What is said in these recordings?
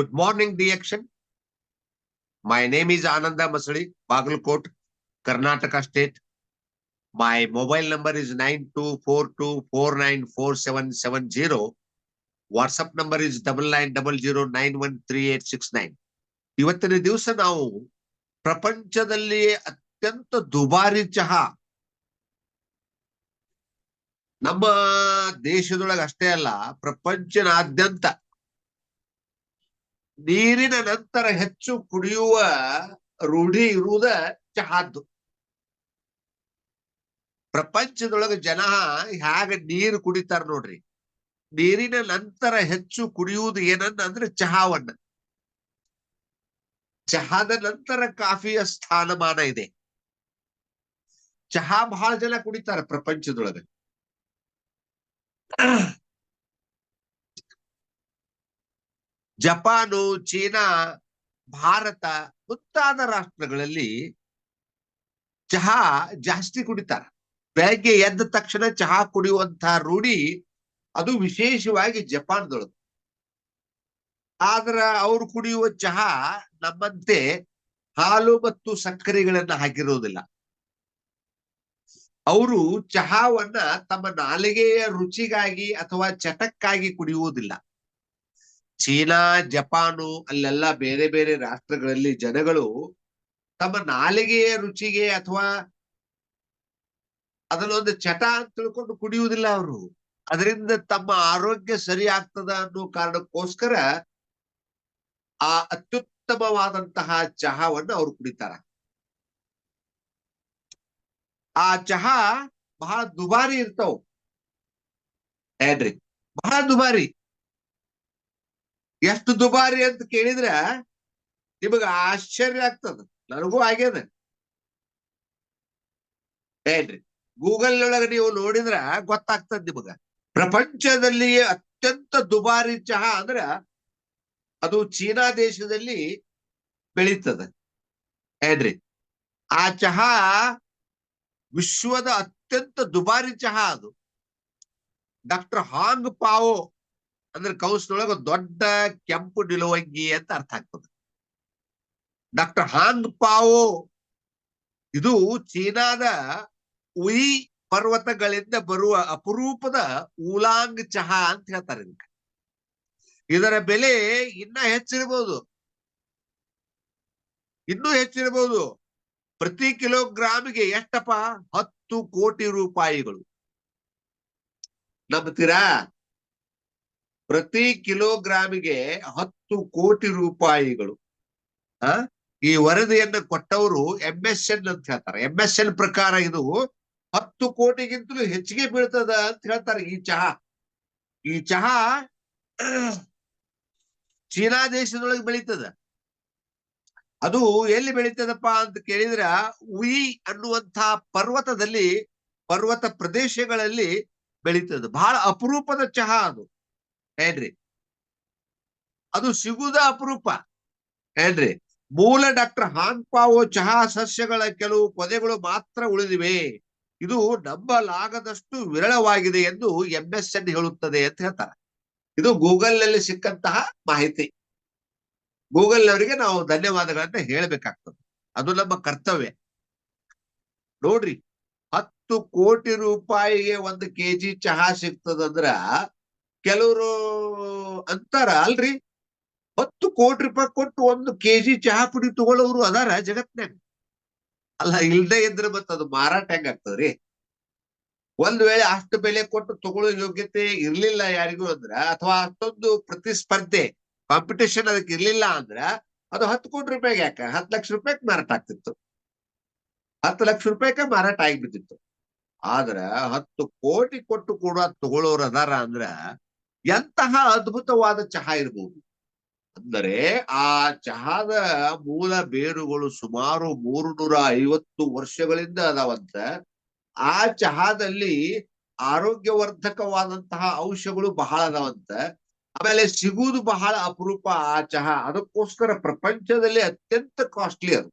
Good morning, DXN. My name is Ananda Masali, Bagalkot, Karnataka State. My mobile number is nine two four two four nine four seven seven zero. WhatsApp number is double nine double zero nine one three eight six nine. ಇವತ್ತಿನ ದಿವಸ ನಾವು ಪ್ರಪಂಚದಲ್ಲಿಯೇ ಅತ್ಯಂತ ದುಬಾರಿ ಚಹಾ ನಮ್ಮ ದೇಶದೊಳಗೆ ಅಷ್ಟೇ ಅಲ್ಲ ಪ್ರಪಂಚನಾದ್ಯಂತ ನೀರಿನ ನಂತರ ಹೆಚ್ಚು ಕುಡಿಯುವ ರೂಢಿ ಇರುವುದ ಚಹಾದ್ದು. ಪ್ರಪಂಚದೊಳಗ ಜನ ಹ್ಯಾಗ ನೀರು ಕುಡಿತಾರ ನೋಡ್ರಿ. ನೀರಿನ ನಂತರ ಹೆಚ್ಚು ಕುಡಿಯುವುದು ಏನನ್ನ ಅಂದ್ರೆ ಚಹಾವನ್ನ. ಚಹಾದ ನಂತರ ಕಾಫಿಯ ಸ್ಥಾನಮಾನ ಇದೆ. ಚಹಾ ಬಹಳ ಜನ ಕುಡಿತಾರೆ ಪ್ರಪಂಚದೊಳಗ. ಜಪಾನು, ಚೀನಾ, ಭಾರತ ಮುಂತಾದ ರಾಷ್ಟ್ರಗಳಲ್ಲಿ ಚಹಾ ಜಾಸ್ತಿ ಕುಡಿತಾರ. ಬೆಳಗ್ಗೆ ಎದ್ದ ತಕ್ಷಣ ಚಹಾ ಕುಡಿಯುವಂತಹ ರೂಢಿ ಅದು ವಿಶೇಷವಾಗಿ ಜಪಾನ್ದೊಳಗೆ ಆದ್ರ ಅವ್ರು ಕುಡಿಯುವ ಚಹಾ ನಮ್ಮಂತೆ ಹಾಲು ಮತ್ತು ಸಕ್ಕರೆಗಳನ್ನ ಹಾಕಿರೋದಿಲ್ಲ. ಅವರು ಚಹಾವನ್ನ ತಮ್ಮ ನಾಲಿಗೆಯ ರುಚಿಗಾಗಿ ಅಥವಾ ಚಟಕ್ಕಾಗಿ ಕುಡಿಯುವುದಿಲ್ಲ. ಚೀನಾ, ಜಪಾನು ಅಲ್ಲೆಲ್ಲ ಬೇರೆ ಬೇರೆ ರಾಷ್ಟ್ರಗಳಲ್ಲಿ ಜನಗಳು ತಮ್ಮ ನಾಲಿಗೆಯ ರುಚಿಗೆ ಅಥವಾ ಅದನ್ನೊಂದು ಚಟ ಅಂತ ತಿಳ್ಕೊಂಡು ಕುಡಿಯುವುದಿಲ್ಲ ಅವರು. ಅದರಿಂದ ತಮ್ಮ ಆರೋಗ್ಯ ಸರಿ ಆಗ್ತದ ಅನ್ನೋ ಕಾರಣಕ್ಕೋಸ್ಕರ ಆ ಅತ್ಯುತ್ತಮವಾದಂತಹ ಚಹಾವನ್ನು ಅವ್ರು ಕುಡಿತಾರ. ಆ ಚಹಾ ಬಹಳ ದುಬಾರಿ ಇರ್ತಾವ. ಬಹಳ ದುಬಾರಿ. ಎಷ್ಟು ದುಬಾರಿ ಅಂತ ಕೇಳಿದ್ರ ನಿಮಗ ಆಶ್ಚರ್ಯ ಆಗ್ತದ. ನನಗೂ ಆಗ್ಯದ ಏನ್ರಿ ಗೂಗಲ್ ಒಳಗ ನೀವು ನೋಡಿದ್ರ ಗೊತ್ತಾಗ್ತದ ನಿಮಗ. ಪ್ರಪಂಚದಲ್ಲಿ ಅತ್ಯಂತ ದುಬಾರಿ ಚಹಾ ಅಂದ್ರ ಅದು ಚೀನಾ ದೇಶದಲ್ಲಿ ಬೆಳೀತದ. ಏನ್ರಿ? ಆ ಚಹಾ ವಿಶ್ವದ ಅತ್ಯಂತ ದುಬಾರಿ ಚಹಾ ಅದು. ಡಾಕ್ಟರ್ ಹಾಂಗ್ ಪಾವೋ ಅಂದ್ರೆ ಕೌಸ್ನೊಳಗ ದೊಡ್ಡ ಕೆಂಪು ನಿಲುವಂಗಿ ಅಂತ ಅರ್ಥ ಆಗ್ತದೆ. ಡಾಕ್ಟರ್ ಹಾಂಗ್ ಪಾವೋ, ಇದು ಚೀನಾದ ಉಯಿ ಪರ್ವತಗಳಿಂದ ಬರುವ ಅಪರೂಪದ ಊಲಾಂಗ್ ಚಹಾ ಅಂತ ಹೇಳ್ತಾರೆ ಇದಕ್ಕೆ. ಇದರ ಬೆಲೆ ಇನ್ನ ಹೆಚ್ಚಿರಬಹುದು ಇನ್ನೂ ಹೆಚ್ಚಿರಬಹುದು ಪ್ರತಿ ಕಿಲೋಗ್ರಾಮ್ಗೆ ಎಷ್ಟಪ್ಪ? ಹತ್ತು ಕೋಟಿ ರೂಪಾಯಿಗಳು. ನಂಬ್ತೀರಾ? ಪ್ರತಿ ಕಿಲೋಗ್ರಾಮಿಗೆ ಹತ್ತು ಕೋಟಿ ರೂಪಾಯಿಗಳು. ಆ, ಈ ವರದಿಯನ್ನ ಕೊಟ್ಟವರು ಎಂ ಎಸ್ ಎನ್ ಅಂತ ಹೇಳ್ತಾರೆ. ಎಂ ಎಸ್ ಎನ್ ಪ್ರಕಾರ ಇದು ಹತ್ತು ಕೋಟಿಗಿಂತಲೂ ಹೆಚ್ಚಿಗೆ ಬೀಳ್ತದ ಅಂತ ಹೇಳ್ತಾರೆ ಈ ಚಹಾ. ಈ ಚಹಾ ಚೀನಾ ದೇಶದೊಳಗೆ ಬೆಳೀತದ. ಅದು ಎಲ್ಲಿ ಬೆಳೀತದಪ್ಪ ಅಂತ ಕೇಳಿದ್ರ ಉಯಿ ಅನ್ನುವಂತಹ ಪರ್ವತದಲ್ಲಿ, ಪರ್ವತ ಪ್ರದೇಶಗಳಲ್ಲಿ ಬೆಳೀತದ. ಬಹಳ ಅಪರೂಪದ ಚಹಾ ಅದು. ಏನ್ರಿ ಅದು ಸಿಗುದ ಅಪರೂಪ. ಹೇಳ್ರಿ. ಮೂಲ ಡಾಕ್ಟರ್ ಹಾಂಗ್ಪಾವೋ ಚಹಾ ಸಸ್ಯಗಳ ಕೆಲವು ಪೊದೆಗಳು ಮಾತ್ರ ಉಳಿದಿವೆ. ಇದು ನಂಬಲಾಗದಷ್ಟು ವಿರಳವಾಗಿದೆ ಎಂದು ಎಂ ಎಸ್ ಎನ್ ಹೇಳುತ್ತದೆ ಅಂತ ಹೇಳ್ತಾರೆ. ಇದು ಗೂಗಲ್ನಲ್ಲಿ ಸಿಕ್ಕಂತಹ ಮಾಹಿತಿ. ಗೂಗಲ್ ಅವರಿಗೆ ನಾವು ಧನ್ಯವಾದಗಳನ್ನ ಹೇಳಬೇಕಾಗ್ತದೆ. ಅದು ನಮ್ಮ ಕರ್ತವ್ಯ. ನೋಡ್ರಿ, ಹತ್ತು ಕೋಟಿ ರೂಪಾಯಿಗೆ ಒಂದು ಕೆಜಿ ಚಹಾ ಸಿಗ್ತದಂದ್ರ ಕೆಲವರು ಅಂತಾರ ಅಲ್ರಿ? ಹತ್ತು ಕೋಟಿ ರೂಪಾಯಿ ಕೊಟ್ಟು ಒಂದು ಕೆಜಿ ಚಹಾ ಪುಡಿ ತಗೊಳ್ಳೋರು ಅದಾರ ಜಗತ್ನಾಗ ಅಲ್ಲ, ಇಲ್ದೆ ಇದ್ರೆ ಮತ್ತ ಅದು ಮಾರಾಟ ಹೆಂಗಾಗ್ತದ್ರಿ ಒಂದ್ ವೇಳೆ ಅಷ್ಟು ಬೆಲೆ ಕೊಟ್ಟು ತಗೊಳ್ಳೋ ಯೋಗ್ಯತೆ ಇರ್ಲಿಲ್ಲ ಯಾರಿಗೂ ಅಂದ್ರ, ಅಥವಾ ಅಷ್ಟೊಂದು ಪ್ರತಿಸ್ಪರ್ಧೆ ಕಾಂಪಿಟೇಷನ್ ಅದಕ್ಕೆ ಇರ್ಲಿಲ್ಲ ಅಂದ್ರ, ಅದು ಹತ್ತು ಕೋಟಿ ರೂಪಾಯಿಗೆ ಯಾಕ? ಹತ್ತು ಲಕ್ಷ ರೂಪಾಯಿಗೆ ಮಾರಾಟ ಆಗ್ತಿತ್ತು. ಹತ್ತು ಲಕ್ಷ ರೂಪಾಯಿಗೆ ಮಾರಾಟ ಆಗ್ಬಿಟ್ಟಿತ್ತು. ಆದ್ರ ಹತ್ತು ಕೋಟಿ ಕೊಟ್ಟು ಕೂಡ ತಗೊಳ್ಳೋರು ಅದಾರ ಅಂದ್ರ ಎಂತಹ ಅದ್ಭುತವಾದ ಚಹಾ ಇರಬಹುದು ಅಂದರೆ ಆ ಚಹಾದ ಮೂಲ ಬೇರುಗಳು ಸುಮಾರು ಮೂರು ನೂರ ಐವತ್ತು ವರ್ಷಗಳಿಂದ ಅದಾವಂತ. ಆ ಚಹಾದಲ್ಲಿ ಆರೋಗ್ಯವರ್ಧಕವಾದಂತಹ ಅಂಶಗಳು ಬಹಳ ಅದಾವಂತ. ಆಮೇಲೆ ಸಿಗುವುದು ಬಹಳ ಅಪರೂಪ ಆ ಚಹಾ. ಅದಕ್ಕೋಸ್ಕರ ಪ್ರಪಂಚದಲ್ಲಿ ಅತ್ಯಂತ ಕಾಸ್ಟ್ಲಿ ಅದು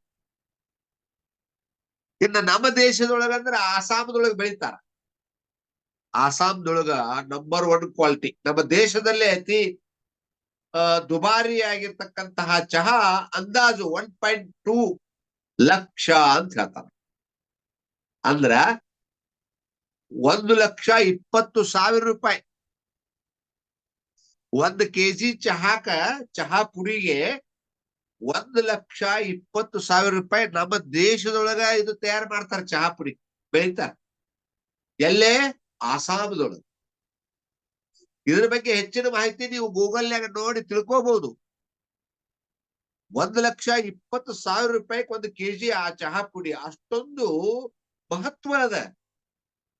ಇನ್ನು ನಮ್ಮ ದೇಶದೊಳಗಂದ್ರೆ ಆಸಾಮದೊಳಗೆ ಬೆಳಿತಾರ. ಆಸಾಮ್ದೊಳಗ ನಂಬರ್ ಒನ್ ಕ್ವಾಲಿಟಿ ನಮ್ಮ ದೇಶದಲ್ಲೇ ಅತಿ ದುಬಾರಿ ದುಬಾರಿಯಾಗಿರ್ತಕ್ಕಂತಹ ಚಹಾ ಅಂದಾಜು ಒನ್ ಪಾಯಿಂಟ್ ಟೂ ಲಕ್ಷ ಅಂತ ಹೇಳ್ತಾರೆ. ಅಂದ್ರ ಒಂದು ಲಕ್ಷ ಇಪ್ಪತ್ತು ಸಾವಿರ ರೂಪಾಯಿ. ಒಂದು ಕೆಜಿ ಚಹಾಕ, ಚಹಾ ಪುಡಿಗೆ ಒಂದು ಲಕ್ಷ ಇಪ್ಪತ್ತು ಸಾವಿರ ರೂಪಾಯಿ ನಮ್ಮ ದೇಶದೊಳಗ ಇದು ತಯಾರು ಮಾಡ್ತಾರೆ, ಚಹಾ ಪುಡಿ. ಬೆಳಿತಾರ. ಎಲ್ಲೇ ಆಸಾಮದೊಳಗ. ಇದರ ಬಗ್ಗೆ ಹೆಚ್ಚಿನ ಮಾಹಿತಿ ನೀವು ಗೂಗಲ್ನಾಗ ನೋಡಿ ತಿಳ್ಕೋಬಹುದು ಒಂದ್ ಲಕ್ಷ ಇಪ್ಪತ್ತು ಸಾವಿರ ರೂಪಾಯಿಗೆ ಒಂದು ಕೆಜಿ ಆ ಚಹಾ ಪುಡಿ ಅಷ್ಟೊಂದು ಮಹತ್ವ ಅದ.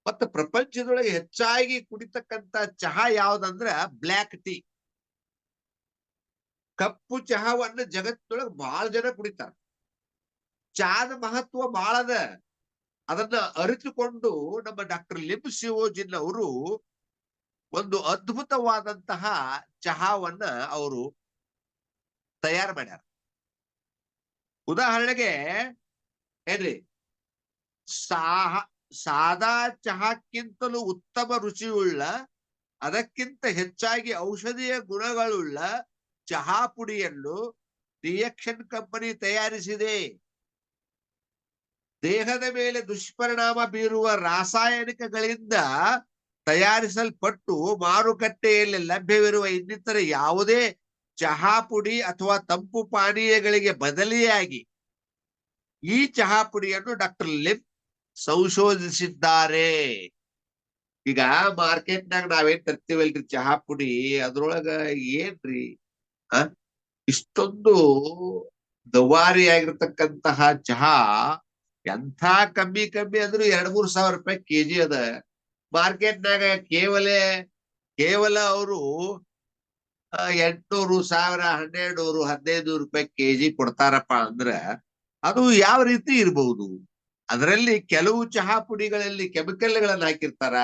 ಮತ್ತ ಪ್ರಪಂಚದೊಳಗೆ ಹೆಚ್ಚಾಗಿ ಕುಡಿತಕ್ಕಂತ ಚಹಾ ಯಾವ್ದಂದ್ರ ಬ್ಲ್ಯಾಕ್ ಟೀ. ಕಪ್ಪು ಚಹಾವನ್ನ ಜಗತ್ತೊಳಗ ಬಹಳ ಜನ ಕುಡಿತಾರ. ಚಹಾದ ಮಹತ್ವ ಬಹಳ ಅದ. ಅದನ್ನ ಅರಿತುಕೊಂಡು ನಮ್ಮ ಡಾಕ್ಟರ್ ಲಿಮ್ ಸಿವೋಜಿನ್ ಅವರು ಒಂದು ಅದ್ಭುತವಾದಂತಹ ಚಹಾವನ್ನ ಅವರು ತಯಾರು ಮಾಡ್ಯಾರ. ಉದಾಹರಣೆಗೆ ಏನ್ರಿ ಸಾಹ, ಸಾದಾ ಚಹಾಕ್ಕಿಂತಲೂ ಉತ್ತಮ ರುಚಿಯುಳ್ಳ, ಅದಕ್ಕಿಂತ ಹೆಚ್ಚಾಗಿ ಔಷಧೀಯ ಗುಣಗಳುಳ್ಳ ಚಹಾ ಪುಡಿಯನ್ನು ರಿಯಕ್ಷನ್ ಕಂಪನಿ ತಯಾರಿಸಿದೆ. ದೇಹದ ಮೇಲೆ ದುಷ್ಪರಿಣಾಮ ಬೀರುವ ರಾಸಾಯನಿಕಗಳಿಂದ ತಯಾರಿಸಲ್ಪಟ್ಟು ಮಾರುಕಟ್ಟೆಯಲ್ಲಿ ಲಭ್ಯವಿರುವ ಇನ್ನಿತರ ಯಾವುದೇ ಚಹಾ ಪುಡಿ ಅಥವಾ ತಂಪು ಪಾನೀಯಗಳಿಗೆ ಬದಲಿಯಾಗಿ ಈ ಚಹಾ ಪುಡಿಯನ್ನು ಡಾಕ್ಟರ್ ಲಿಪ್ ಸಂಶೋಧಿಸಿದ್ದಾರೆ. ಈಗ ಮಾರ್ಕೆಟ್ನಾಗ ನಾವೇನ್ ತರ್ತೀವಲ್ರಿ ಚಹಾ ಪುಡಿ? ಅದ್ರೊಳಗ ಏನ್ರಿ? ಆ ಇಷ್ಟೊಂದು ದುಬಾರಿ ಆಗಿರ್ತಕ್ಕಂತಹ ಚಹಾ ಎಂಥ ಕಮ್ಮಿ ಕಮ್ಮಿ ಅಂದ್ರು ಎರಡ್ ಮೂರ್ ಸಾವಿರ ರೂಪಾಯಿ ಕೆಜಿ ಅದ. ಮಾರ್ಕೆಟ್ನಾಗ ಕೇವಲ ಕೇವಲ ಅವರು ಎಂಟ್ನೂರು, ಸಾವಿರ ಹನ್ನೆರಡು ನೂರು ಹದಿನೈದು ರೂಪಾಯಿ ಕೆಜಿ ಕೊಡ್ತಾರಪ್ಪ ಅಂದ್ರ ಅದು ಯಾವ ರೀತಿ ಇರಬಹುದು ಅದರಲ್ಲಿ ಕೆಲವು ಚಹಾ ಪುಡಿಗಳಲ್ಲಿ ಕೆಮಿಕಲ್ಗಳನ್ನ ಹಾಕಿರ್ತಾರ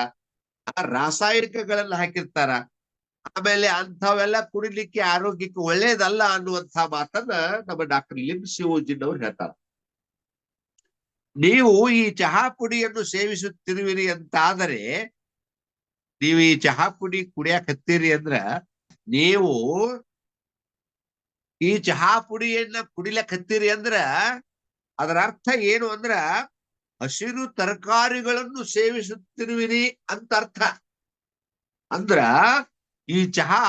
ರಾಸಾಯನಿಕಗಳನ್ನ ಹಾಕಿರ್ತಾರ. ಆಮೇಲೆ ಅಂಥವೆಲ್ಲ ಕುಡಿಲಿಕ್ಕೆ ಆರೋಗ್ಯಕ್ಕೆ ಒಳ್ಳೇದಲ್ಲ ಅನ್ನುವಂಥ ಮಾತನ್ನ ನಮ್ಮ ಡಾಕ್ಟರ್ ಲಿಮ್ ಶಿವಜಿನ್ ಅವ್ರು ಹೇಳ್ತಾರ. ನೀವು ಈ ಚಹಾ ಪುಡಿಯನ್ನು ಸೇವಿಸುತ್ತಿರುವಿರಿ ಅಂತಾದರೆ, ನೀವು ಈ ಚಹಾ ಪುಡಿ ಕುಡಿಯಕ್ಕೆ ಹತ್ತೀರಿ ಅಂದ್ರ, ನೀವು ಈ ಚಹಾ ಪುಡಿಯನ್ನ ಕುಡಿಲಕ್ ಹತ್ತೀರಿ ಅಂದ್ರ, ಅದರ ಅರ್ಥ ಏನು ಅಂದ್ರ, ಹಸಿರು ತರಕಾರಿಗಳನ್ನು ಸೇವಿಸುತ್ತಿರುವಿರಿ ಅಂತ ಅರ್ಥ. ಅಂದ್ರ, ಈ ಚಹಾ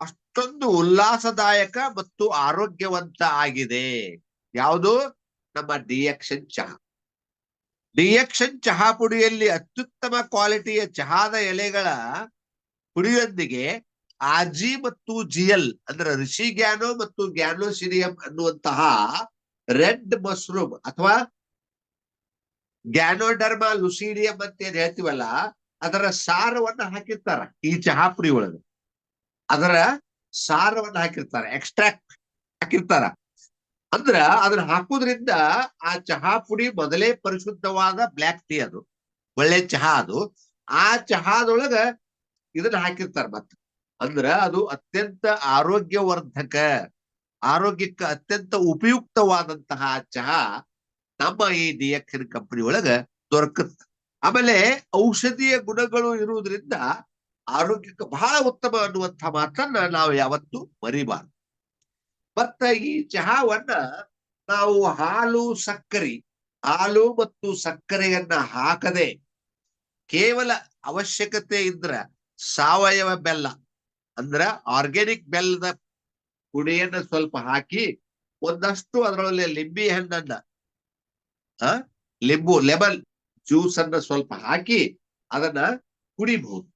ಅಷ್ಟೊಂದು ಉಲ್ಲಾಸದಾಯಕ ಮತ್ತು ಆರೋಗ್ಯವಂತ ಆಗಿದೆ. ಯಾವುದು? ನಮ್ಮ ಡಿಯಕ್ಷನ್ ಚಹಾ. ಡಿಎಕ್ಷನ್ ಚಹಾ ಪುಡಿಯಲ್ಲಿ ಅತ್ಯುತ್ತಮ ಕ್ವಾಲಿಟಿಯ ಚಹಾದ ಎಲೆಗಳ ಪುಡಿಯೊಂದಿಗೆ ಆಜಿ ಮತ್ತು ಜಿಯಲ್ ಅಂದ್ರೆ ಋಷಿ ಗ್ಯಾನೋ ಮತ್ತು ಗ್ಯಾನೋಸಿರಿಯಂ ಅನ್ನುವಂತಹ ರೆಡ್ ಮಶ್ರೂಮ್ ಅಥವಾ ಗ್ಯಾನೋಡರ್ಮಾ ಲುಸಿಡಿಯಂ ಅಂತ ಏನ್ ಹೇಳ್ತೀವಲ್ಲ, ಅದರ ಸಾರವನ್ನ ಹಾಕಿರ್ತಾರ ಈ ಚಹಾ ಪುಡಿ ಒಳಗೆ. ಅದರ ಸಾರವನ್ನ ಹಾಕಿರ್ತಾರ ಎಕ್ಸ್ಟ್ರಾಕ್ಟ್ ಹಾಕಿರ್ತಾರ. ಅಂದ್ರ ಅದನ್ನ ಹಾಕುದ್ರಿಂದ ಆ ಚಹಾ ಪುಡಿ ಮೊದಲೇ ಪರಿಶುದ್ಧವಾದ ಬ್ಲ್ಯಾಕ್ ಟೀ ಅದು, ಒಳ್ಳೆ ಚಹಾ ಅದು. ಆ ಚಹಾದೊಳಗ ಇದನ್ನ ಹಾಕಿರ್ತಾರ ಮತ್ತ. ಅಂದ್ರ ಅದು ಅತ್ಯಂತ ಆರೋಗ್ಯವರ್ಧಕ, ಆರೋಗ್ಯಕ್ಕೆ ಅತ್ಯಂತ ಉಪಯುಕ್ತವಾದಂತಹ ಚಹಾ ನಮ್ಮ ಈ ಡಿಎಕ್ಷನ್ ಕಂಪನಿ ಒಳಗ ದೊರಕುತ್ತೆ. ಆಮೇಲೆ ಔಷಧೀಯ ಗುಣಗಳು ಇರುವುದರಿಂದ ಆರೋಗ್ಯಕ್ಕೆ ಬಹಳ ಉತ್ತಮ ಅನ್ನುವಂತಹ ಮಾತನ್ನ ನಾವು ಯಾವತ್ತೂ ಮರಿಬಾರ್ದು. ಮತ್ತ ಈ ಚಹಾವನ್ನ ನಾವು ಹಾಲು ಸಕ್ಕರೆ, ಹಾಲು ಮತ್ತು ಸಕ್ಕರೆಯನ್ನ ಹಾಕದೆ ಕೇವಲ ಅವಶ್ಯಕತೆ ಇದ್ರ ಸಾವಯವ ಬೆಲ್ಲ, ಅಂದ್ರ ಆರ್ಗ್ಯಾನಿಕ್ ಬೆಲ್ಲದ ಪುಡಿಯನ್ನ ಸ್ವಲ್ಪ ಹಾಕಿ ಒಂದಷ್ಟು ಅದರೊಳಗೆ ಲಿಂಬಿ ಹಣ್ಣನ್ನ ಲಿಂಬು, ಲೆಮನ್ ಜ್ಯೂಸ್ ಅನ್ನ ಸ್ವಲ್ಪ ಹಾಕಿ ಅದನ್ನ ಕುಡಿಬಹುದು.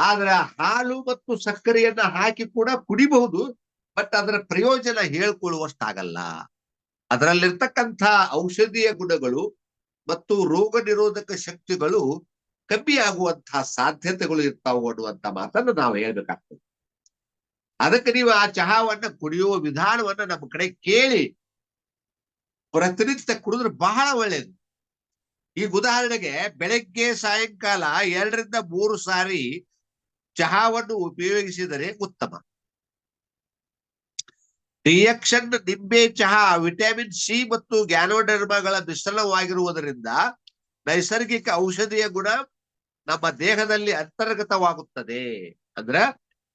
ಆದ್ರ ಹಾಲು ಮತ್ತು ಸಕ್ಕರೆಯನ್ನ ಹಾಕಿ ಕೂಡ ಕುಡಿಬಹುದು, ಬಟ್ ಅದರ ಪ್ರಯೋಜನ ಹೇಳ್ಕೊಳ್ಳುವಷ್ಟಾಗಲ್ಲ. ಅದರಲ್ಲಿರ್ತಕ್ಕಂಥ ಔಷಧೀಯ ಗುಣಗಳು ಮತ್ತು ರೋಗ ನಿರೋಧಕ ಶಕ್ತಿಗಳು ಕಮ್ಮಿ ಆಗುವಂತಹ ಸಾಧ್ಯತೆಗಳು ಇರ್ತಾವು ಅನ್ನುವಂತ ಮಾತನ್ನ ನಾವು ಹೇಳ್ಬೇಕಾಗ್ತದೆ. ಅದಕ್ಕೆ ನೀವು ಆ ಚಹಾವನ್ನ ಕುಡಿಯುವ ವಿಧಾನವನ್ನ ನಮ್ಮ ಕಡೆ ಕೇಳಿ. ಪ್ರತಿನಿತ್ಯ ಕುಡಿದ್ರೆ ಬಹಳ ಒಳ್ಳೇದು. ಈಗ ಉದಾಹರಣೆಗೆ ಬೆಳಗ್ಗೆ ಸಾಯಂಕಾಲ ಎರಡರಿಂದ ಮೂರು ಸಾರಿ ಚಹಾವನ್ನು ಉಪಯೋಗಿಸಿದರೆ ಉತ್ತಮ. ರಿಯಕ್ಷನ್ ನಿಂಬೆ ಚಹಾ ವಿಟಮಿನ್ ಸಿ ಮತ್ತು ಗ್ಯಾನೋಡರ್ಮಗಳ ಮಿಶ್ರಣವಾಗಿರುವುದರಿಂದ ನೈಸರ್ಗಿಕ ಔಷಧಿಯ ಗುಣ ನಮ್ಮ ದೇಹದಲ್ಲಿ ಅಂತರ್ಗತವಾಗುತ್ತದೆ. ಅಂದ್ರ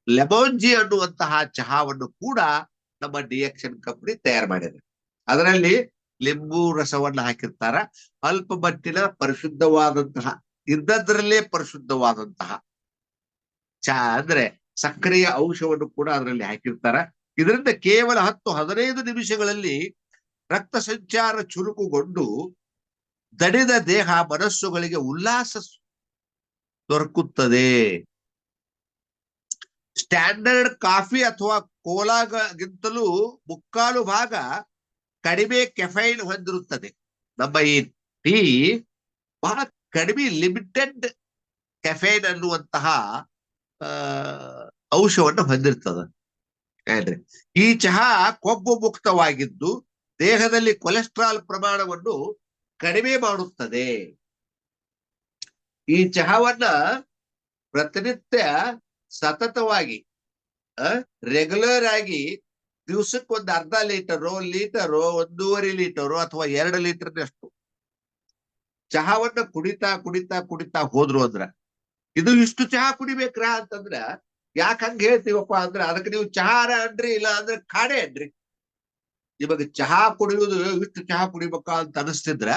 ಲೆಮೋಂಜಿ ಅನ್ನುವಂತಹ ಚಹಾವನ್ನು ಕೂಡ ನಮ್ಮ ಡಿಯಕ್ಷನ್ ಕಂಪನಿ ತಯಾರು ಮಾಡಿದೆ. ಅದರಲ್ಲಿ ಲಿಂಬು ರಸವನ್ನು ಹಾಕಿರ್ತಾರ. ಅಲ್ಪ ಮಟ್ಟಿನ ಪರಿಶುದ್ಧವಾದಂತಹ, ಇದ್ದದ್ರಲ್ಲೇ ಪರಿಶುದ್ಧವಾದಂತಹ ಚಾ ಅಂದ್ರೆ ಸಕ್ಕರೆಯ ಅಂಶವನ್ನು ಕೂಡ ಅದರಲ್ಲಿ ಹಾಕಿರ್ತಾರ. ಇದರಿಂದ ಕೇವಲ ಹತ್ತು ಹದಿನೈದು ನಿಮಿಷಗಳಲ್ಲಿ ರಕ್ತ ಸಂಚಾರ ಚುರುಕುಗೊಂಡು ದಡಿದ ದೇಹ ಮನಸ್ಸುಗಳಿಗೆ ಉಲ್ಲಾಸ ದೊರಕುತ್ತದೆ. ಸ್ಟ್ಯಾಂಡರ್ಡ್ ಕಾಫಿ ಅಥವಾ ಕೋಲಾಗಿಂತಲೂ ಮುಕ್ಕಾಲು ಭಾಗ ಕಡಿಮೆ ಕೆಫೈನ್ ಹೊಂದಿರುತ್ತದೆ. ನಮ್ಮ ಈ ಟೀ ಬಹಳ ಕಡಿಮೆ ಲಿಮಿಟೆಡ್ ಕೆಫೈನ್ ಅನ್ನುವಂತಹ ಅಂಶವನ್ನು ಹೊಂದಿರ್ತದ. ಏನ್ರಿ? ಈ ಚಹಾ ಕೊಬ್ಬು ಮುಕ್ತವಾಗಿದ್ದು ದೇಹದಲ್ಲಿ ಕೊಲೆಸ್ಟ್ರಾಲ್ ಪ್ರಮಾಣವನ್ನು ಕಡಿಮೆ ಮಾಡುತ್ತದೆ. ಈ ಚಹಾವನ್ನ ಪ್ರತಿನಿತ್ಯ ಸತತವಾಗಿ ರೆಗ್ಯುಲರ್ ಆಗಿ ದಿವಸಕ್ಕೆ ಒಂದು ಅರ್ಧ ಲೀಟರು ಲೀಟರು, ಒಂದೂವರೆ ಲೀಟರು ಅಥವಾ ಎರಡು ಲೀಟರ್ನಷ್ಟು ಚಹಾವನ್ನ ಕುಡಿತಾ ಕುಡಿತಾ ಕುಡಿತಾ ಹೋದ್ರು ಅಂದ್ರ ಇದು ಇಷ್ಟು ಚಹಾ ಕುಡಿಬೇಕ್ರಾ ಅಂತಂದ್ರ, ಯಾಕ ಹಂಗ ಹೇಳ್ತೀವಪ್ಪ ಅಂದ್ರ, ಅದಕ್ಕೆ ನೀವು ಚಹಾರ ಅನ್ರಿ ಇಲ್ಲ ಅಂದ್ರೆ ಕಾಡೆ ಅನ್ರಿ ನಿಮಗ ಚಹಾ ಕುಡಿಯುವುದು ಇಷ್ಟು ಚಹಾ ಕುಡಿಬೇಕಾ ಅಂತ ಅನಿಸ್ತಿದ್ರ,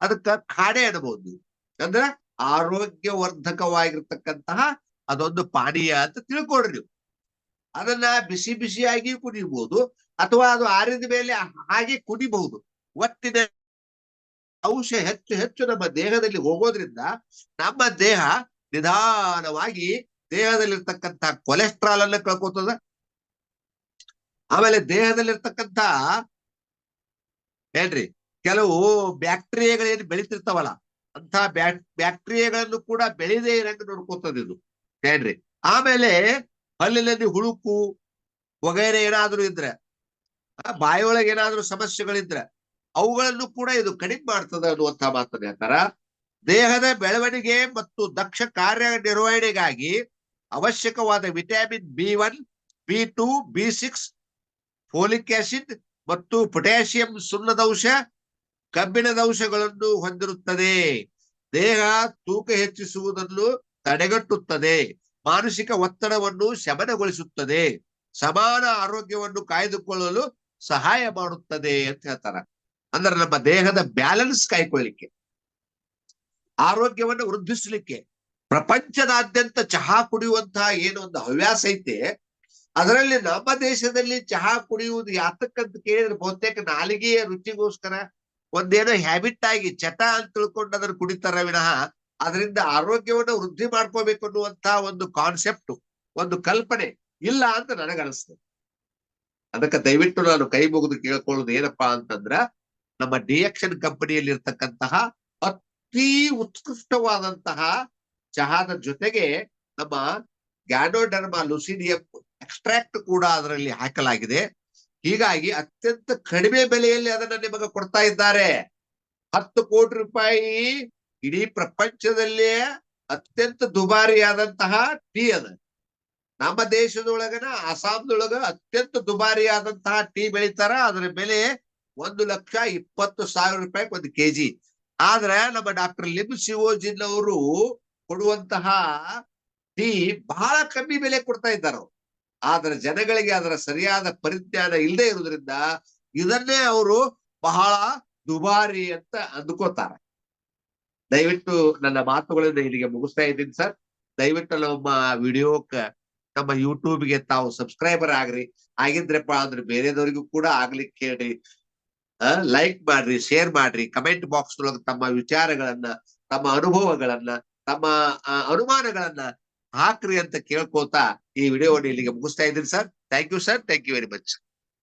ಅದಕ್ಕ ಕಾಡೆ ಅನ್ಬಹುದು ಅಂದ್ರ ಆರೋಗ್ಯವರ್ಧಕವಾಗಿರ್ತಕ್ಕಂತಹ ಅದೊಂದು ಪಾನೀಯ ಅಂತ ತಿಳ್ಕೊಡ್ರಿ ನೀವು. ಅದನ್ನ ಬಿಸಿ ಬಿಸಿಯಾಗಿ ಕುಡಿಬಹುದು ಅಥವಾ ಅದು ಆರಿದ ಮೇಲೆ ಹಾಗೆ ಕುಡಿಬಹುದು ಒಟ್ಟಿನ ಅಂಶ ಹೆಚ್ಚು ಹೆಚ್ಚು ನಮ್ಮ ದೇಹದಲ್ಲಿ ಹೋಗೋದ್ರಿಂದ ನಮ್ಮ ದೇಹ ನಿಧಾನವಾಗಿ ದೇಹದಲ್ಲಿರ್ತಕ್ಕಂಥ ಕೊಲೆಸ್ಟ್ರಾಲ್ ಅನ್ನ ಕಳ್ಕೊತದ. ಆಮೇಲೆ ದೇಹದಲ್ಲಿರ್ತಕ್ಕಂಥ ಹೇಳ್ರಿ, ಕೆಲವು ಬ್ಯಾಕ್ಟೀರಿಯಾಗಳೇನು ಬೆಳಿತಿರ್ತಾವಲ್ಲ ಅಂತ ಬ್ಯಾಕ್ ಬ್ಯಾಕ್ಟೀರಿಯಾಗಳನ್ನು ಕೂಡ ಬೆಳೆದೇ ಇರಂಗ ನೋಡ್ಕೋತದ ಇದು. ಹೇಳ್ರಿ, ಆಮೇಲೆ ಹಲ್ಲಿನಲ್ಲಿ ಹುಳುಕು ವಗೈರೆ ಏನಾದ್ರೂ ಇದ್ರೆ ಬಾಯೊಳಗೆ ಬಾಯಿಯೊಳಗೆ ಏನಾದ್ರೂ ಸಮಸ್ಯೆಗಳಿದ್ರೆ, ಅವುಗಳನ್ನು ಕೂಡ ಇದು ಕಡಿಮೆ ಮಾಡ್ತದೆ ಅನ್ನುವಂತ ಮಾತನ್ನ ಹೇಳ್ತಾರ ದೇಹದ ಬೆಳವಣಿಗೆ ಮತ್ತು ದಕ್ಷ ಕಾರ್ಯ ನಿರ್ವಹಣೆಗಾಗಿ ಅವಶ್ಯಕವಾದ vitamin B one, B two, B six, folic acid ಮತ್ತು ಪೊಟ್ಯಾಸಿಯಂ ಸುಣ್ಣದಂಶ ಕಬ್ಬಿಣದ ಅಂಶಗಳನ್ನು ಹೊಂದಿರುತ್ತದೆ. ದೇಹ ತೂಕ ಹೆಚ್ಚಿಸುವುದನ್ನು ತಡೆಗಟ್ಟುತ್ತದೆ. ಮಾನಸಿಕ ಒತ್ತಡವನ್ನು ಶಮನಗೊಳಿಸುತ್ತದೆ. ಸಮಾನ ಆರೋಗ್ಯವನ್ನು ಕಾಯ್ದುಕೊಳ್ಳಲು ಸಹಾಯ ಮಾಡುತ್ತದೆ ಅಂತ ಹೇಳ್ತಾರ. ಅಂದ್ರೆ ನಮ್ಮ ದೇಹದ ಬ್ಯಾಲೆನ್ಸ್ ಕಾಯ್ಕೊಳ್ಳಿಕ್ಕೆ. ಆರೋಗ್ಯವನ್ನು ವೃದ್ಧಿಸಲಿಕ್ಕೆ ಪ್ರಪಂಚದಾದ್ಯಂತ ಚಹಾ ಕುಡಿಯುವಂತಹ ಏನು ಒಂದು ಹವ್ಯಾಸ ಐತೆ, ಅದರಲ್ಲಿ ನಮ್ಮ ದೇಶದಲ್ಲಿ ಚಹಾ ಕುಡಿಯುವುದು ಯಾತಕ್ಕಂತ ಕೇಳಿದ್ರೆ ಬಹುತೇಕ ನಾಲಿಗೆಯ ರುಚಿಗೋಸ್ಕರ ಒಂದೇನೋ ಹ್ಯಾಬಿಟ್ ಆಗಿ ಚಟ ಅಂತ ತಿಳ್ಕೊಂಡು ಅದನ್ನು ಕುಡಿತಾರ ವಿನಃ ಅದರಿಂದ ಆರೋಗ್ಯವನ್ನು ವೃದ್ಧಿ ಮಾಡ್ಕೋಬೇಕು ಅನ್ನುವಂತಹ ಒಂದು ಕಾನ್ಸೆಪ್ಟ್ ಒಂದು ಕಲ್ಪನೆ ಇಲ್ಲ ಅಂತ ನನಗನ್ನಿಸ್ತದೆ ಅದಕ್ಕೆ ದಯವಿಟ್ಟು ನಾನು ಕೈ ಮುಗಿದು ಕೇಳ್ಕೊಳ್ಳೋದು ಏನಪ್ಪಾ ಅಂತಂದ್ರ, ನಮ್ಮ ಡಿಎಕ್ಷನ್ ಕಂಪನಿಯಲ್ಲಿ ಇರ್ತಕ್ಕಂತಹ ಅತಿ ಉತ್ಕೃಷ್ಟವಾದಂತಹ ಚಹಾದ ಜೊತೆಗೆ ನಮ್ಮ ಗ್ಯಾನೋಡರ್ಮಾ ಲುಸಿಡಿಯಂ ಎಕ್ಸ್ಟ್ರಾಕ್ಟ್ ಕೂಡ ಅದರಲ್ಲಿ ಹಾಕಲಾಗಿದೆ. ಹೀಗಾಗಿ ಅತ್ಯಂತ ಕಡಿಮೆ ಬೆಲೆಯಲ್ಲಿ ಅದನ್ನ ನಿಮಗೆ ಕೊಡ್ತಾ ಇದ್ದಾರೆ. ಹತ್ತು ಕೋಟಿ ರೂಪಾಯಿ ಇಡೀ ಪ್ರಪಂಚದಲ್ಲೇ ಅತ್ಯಂತ ದುಬಾರಿಯಾದಂತಹ ಟೀ ಅದ. ನಮ್ಮ ದೇಶದೊಳಗನ ಅಸ್ಸಾಂದೊಳಗ ಅತ್ಯಂತ ದುಬಾರಿಯಾದಂತಹ ಟೀ ಬೆಳಿತಾರ. ಅದರ ಬೆಲೆ ಒಂದು ಲಕ್ಷ ಇಪ್ಪತ್ತು ಸಾವಿರ ರೂಪಾಯಿ ಒಂದು ಕೆಜಿ. ಆದ್ರೆ ನಮ್ಮ ಡಾಕ್ಟರ್ ಲಿಮ್ ಶಿವೋಜಿನ್ ಅವರು ಕೊಡುವಂತಹ ಟೀ ಬಹಳ ಕಮ್ಮಿ ಬೆಲೆ ಕೊಡ್ತಾ ಇದ್ದಾರೆ. ಆದ್ರೆ ಜನಗಳಿಗೆ ಅದರ ಸರಿಯಾದ ಪರಿಜ್ಞಾನ ಇಲ್ಲದೆ ಇರುವುದರಿಂದ ಇದನ್ನೇ ಅವರು ಬಹಳ ದುಬಾರಿ ಅಂತ ಅಂದ್ಕೋತಾರೆ ದಯವಿಟ್ಟು ನನ್ನ ಮಾತುಗಳನ್ನ ಇಲ್ಲಿಗೆ ಮುಗಿಸ್ತಾ ಇದ್ದೀನಿ ಸರ್. ದಯವಿಟ್ಟು ನಮ್ಮ ವಿಡಿಯೋಕ್ ನಮ್ಮ ಯೂಟ್ಯೂಬ್ಗೆ ತಾವು ಸಬ್ಸ್ಕ್ರೈಬರ್ ಆಗ್ರಿ. ಆಗಿದ್ರಪ್ಪ ಅಂದ್ರೆ ಬೇರೆದವರಿಗೂ ಕೂಡ ಆಗ್ಲಿಕ್ಕೆ ಹೇಳಿ. ಲೈಕ್ ಮಾಡ್ರಿ ಶೇರ್ ಮಾಡ್ರಿ ಕಮೆಂಟ್ ಬಾಕ್ಸ್ ಒಳಗೆ ತಮ್ಮ ವಿಚಾರಗಳನ್ನ, ತಮ್ಮ ಅನುಭವಗಳನ್ನ, ತಮ್ಮ ಅನುಮಾನಗಳನ್ನ ಹಾಕ್ರಿ ಅಂತ ಕೇಳ್ಕೋತಾ ಈ ವಿಡಿಯೋವನ್ನು ಇಲ್ಲಿಗೆ ಮುಗಿಸ್ತಾ ಇದ್ದೀನಿ sir. Thank you sir thank you very much